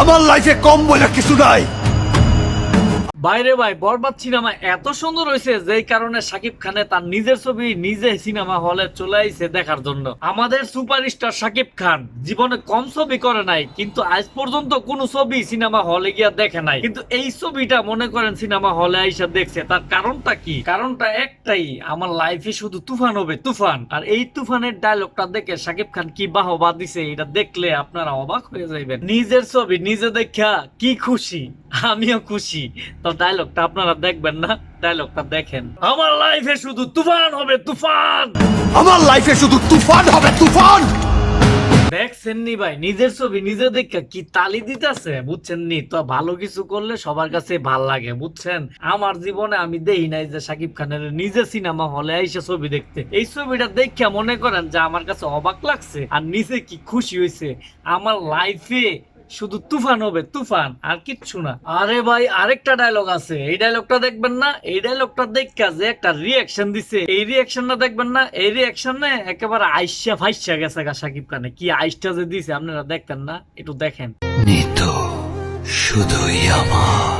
আমার লাইফে কম বলে কিছু নাই। বাইরে ভাই, বরবাদ সিনেমা এত সুন্দর হয়েছে, যেই কারণে সাকিব খানে তার নিজের ছবি নিজে সিনেমা হলে চলে আইছে দেখার জন্য। আমাদের সুপারস্টার সাকিব খান জীবনে কম ছবি করে নাই, কিন্তু আজ পর্যন্ত কোন ছবি সিনেমা হলে গিয়া দেখে নাই। কিন্তু এই ছবিটা মনে করেন সিনেমা হলে আইসা দেখছে, তার কারণটা কি? কারণটা একটাই, আমার লাইফে শুধু তুফান হবে, তুফান। আর এই তুফানের ডায়লগটা দেখে সাকিব খান কি বাহবা দিছে, এটা দেখলে আপনারা অবাক হয়ে যাইবেন। নিজের ছবি নিজে দেখা কি খুশি? আমিও খুশি। তো ডায়লগটা আপনারা দেখবেন না ডায়লগটা দেখেন। আমার লাইফে শুধু তুফান হবে তুফান! আমার লাইফে শুধু তুফান হবে তুফান! দেখছেন নি ভাই নিজের ছবি নিজে দেখা কি তালি দিতেছে? বুঝছেন নি তো ভালো কিছু করলে সবার কাছে ভালো লাগে বুঝছেন? আমার জীবনে আমি দেই নাই যে সাকিব খানের নিজে সিনেমা হলে আইসে ছবি দেখতে। এই ছবিটা দেখে মনে করেন যে আমার কাছে অবাক লাগছে আর নিজে কি খুশি হয়েছে আমার লাইফে শুধু তুফান হবে, তুফান, আর কিচ্ছু না। আরে ভাই, আরেকটা ডায়লগ আছে। এই ডায়লগটা দেখবেন না, এই ডায়লগটা দেখা যে একটা রিয়াকশন দিছে। এই রিয়াকশনটা দেখবেন না, এই রিয়াকশনে একেবারে আইসা ফাইসা গেছে গা সাকিব খানে কি আইসটা যে দিছে, আপনারা দেখতেন না, একটু দেখেন। শুধুই আমার।